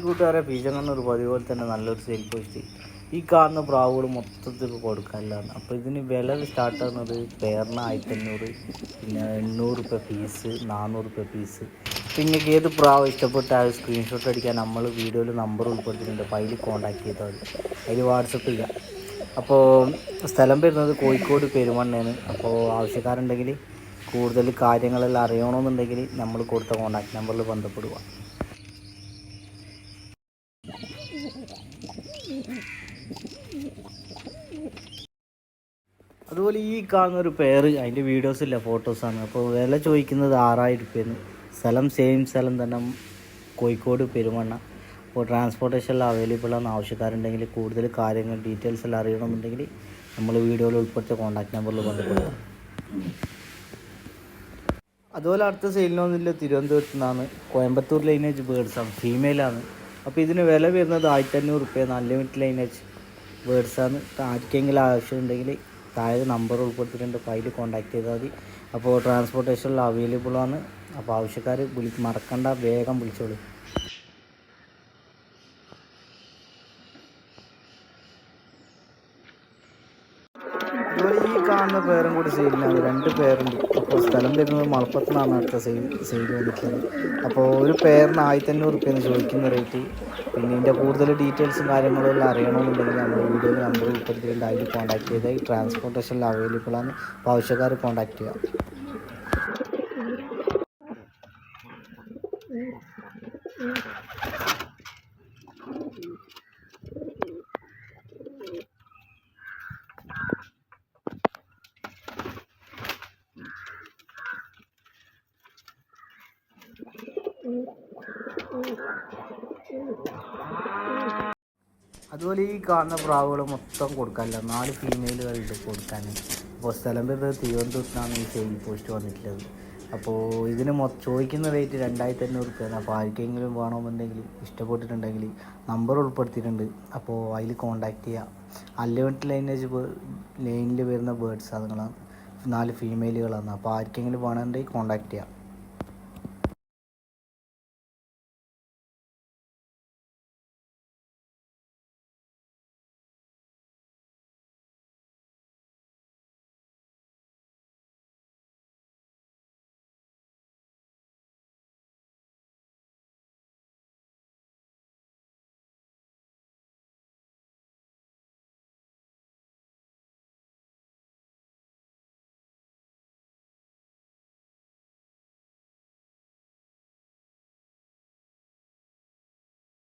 കൂട്ടുകാരെ പീച്ചങ്ങണ്ണൂർ പതിവ് പോലെ തന്നെ നല്ലൊരു സെയിൽ പോസ്റ്റ് ഈ കാണുന്ന പ്രാവുകൾ മൊത്തത്തിൽ കൊടുക്കാനില്ലാണ് അപ്പോൾ ഇതിന് വില സ്റ്റാർട്ട് ആകുന്നത് പേറിന് ആയിരത്തഞ്ഞൂറ് പിന്നെ എണ്ണൂറ് രൂപ പീസ് നാനൂറ് രൂപ പീസ് പിന്നെ ഏത് പ്രാവ് ഇഷ്ടപ്പെട്ട ആ സ്ക്രീൻഷോട്ട് അടിക്കാൻ നമ്മൾ വീഡിയോയിൽ നമ്പർ ഉൾപ്പെടുത്തിയിട്ടുണ്ട്. അപ്പോൾ അതിൽ കോൺടാക്ട് ചെയ്താൽ മതി. അതിൽ വാട്സപ്പ് ചെയ്യാം അപ്പോൾ സ്ഥലം വരുന്നത് കോഴിക്കോട് പെരുമണ്ണയാണ് അപ്പോൾ ആവശ്യക്കാരുണ്ടെങ്കിൽ കൂടുതൽ കാര്യങ്ങളെല്ലാം അറിയണമെന്നുണ്ടെങ്കിൽ നമ്മൾ കൊടുത്ത കോൺടാക്ട് നമ്പറിൽ ബന്ധപ്പെടുക. അതുപോലെ ഈ കാണുന്ന ഒരു പേര് അതിന്റെ വീഡിയോസ് ഇല്ല ഫോട്ടോസാണ്. അപ്പോൾ വില ചോദിക്കുന്നത് ആറായിരം രൂപയാണ് സ്ഥലം സെയിം സ്ഥലം തന്നെ കോഴിക്കോട് പെരുമണ്ണ. അപ്പോൾ ട്രാൻസ്പോർട്ടേഷൻ എല്ലാം അവൈലബിൾ ആണ് ആവശ്യക്കാരുണ്ടെങ്കിൽ കൂടുതൽ കാര്യങ്ങൾ ഡീറ്റെയിൽസ് എല്ലാം അറിയണമെന്നുണ്ടെങ്കിൽ നമ്മൾ വീഡിയോയിൽ ഉൾപ്പെടുത്തിയ കോൺടാക്ട് നമ്പറിൽ ബന്ധപ്പെടുക അതുപോലെ അടുത്ത സെയിലിനൊന്നുമില്ല തിരുവനന്തപുരത്ത് നിന്നാണ്. കോയമ്പത്തൂർ ലൈനേജ് ബേഡ്സാണ് ഫീമെയിലാണ് അപ്പോൾ ഇതിന് വില വരുന്നത് ആയിരത്തി അഞ്ഞൂറ് റുപ്യാണ് അൺലിമിറ്റഡ് ലൈനേജ് ബേഡ്സാണ് ആർക്കെങ്കിലും ആവശ്യമുണ്ടെങ്കിൽ താഴെ നമ്പർ ഉൾപ്പെടുത്തിയിട്ടുണ്ട്. അപ്പോൾ അതിൽ കോൺടാക്ട് ചെയ്താൽ മതി. അപ്പോൾ ട്രാൻസ്പോർട്ടേഷനിൽ അവൈലബിൾ ആണ്. അപ്പോൾ ആവശ്യക്കാർ വിളി മറക്കണ്ട. വേഗം വിളിച്ചോളൂ. ഈ കാണുന്ന പേരും കൂടി സെയിലിനാണ് രണ്ട് പേരുണ്ട്. അപ്പോൾ സ്ഥലം വരുന്നത് മലപ്പുറത്തുനിന്നാണ് അടുത്ത സെയിൽ സെയിൽ വന്നിട്ടുള്ളത്. അപ്പോൾ ഒരു പേരിന് ആയിരത്തഞ്ഞൂറ് റുപ്യെന്ന് ചോദിക്കുന്ന റേറ്റ് പിന്നെ ഇതിന്റെ കൂടുതൽ ഡീറ്റെയിൽസും കാര്യങ്ങളും എല്ലാം അറിയണമെന്നുണ്ടെങ്കിൽ നമ്മൾ വീഡിയോയിൽ നമ്പർ ഉൾപ്പെടുത്തിയിട്ടുണ്ട്. അതിൽ കോൺടാക്ട് ചെയ്താൽ ട്രാൻസ്പോർട്ടേഷനിൽ അവൈലബിൾ ആണ്. അപ്പോൾ ആവശ്യക്കാർ കോൺടാക്ട് ചെയ്യാം. അതുപോലെ ഈ കാണുന്ന പ്രാവുകൾ മൊത്തം കൊടുക്കാനില്ല. നാല് ഫീമെയിലുകളുണ്ട് കൊടുക്കാൻ. അപ്പോൾ സ്ഥലം വരുന്നത് തിരുവനന്തപുരത്താണ് ഈ സെയിൽ പോസ്റ്റ് വന്നിട്ടുള്ളത്. അപ്പോൾ ഇതിന് മൊ ചോദിക്കുന്ന റേറ്റ് രണ്ടായിരത്തി അഞ്ഞൂറ് റുപ്യാണ്. അപ്പോൾ ആർക്കെങ്കിലും വേണമെന്നുണ്ടെങ്കിൽ ഇഷ്ടപ്പെട്ടിട്ടുണ്ടെങ്കിൽ നമ്പർ ഉൾപ്പെടുത്തിയിട്ടുണ്ട്. അപ്പോൾ അതിൽ കോൺടാക്റ്റ് ചെയ്യുക അൺലിമിറ്റഡ് ലൈനേജ് ലൈനിൽ വരുന്ന ബേർഡ്സ് അതുങ്ങളാണ് നാല് ഫീമെയിലുകളാണ് അപ്പോൾ ആർക്കെങ്കിലും വേണമെന്നുണ്ടെങ്കിൽ കോൺടാക്റ്റ് ചെയ്യാം.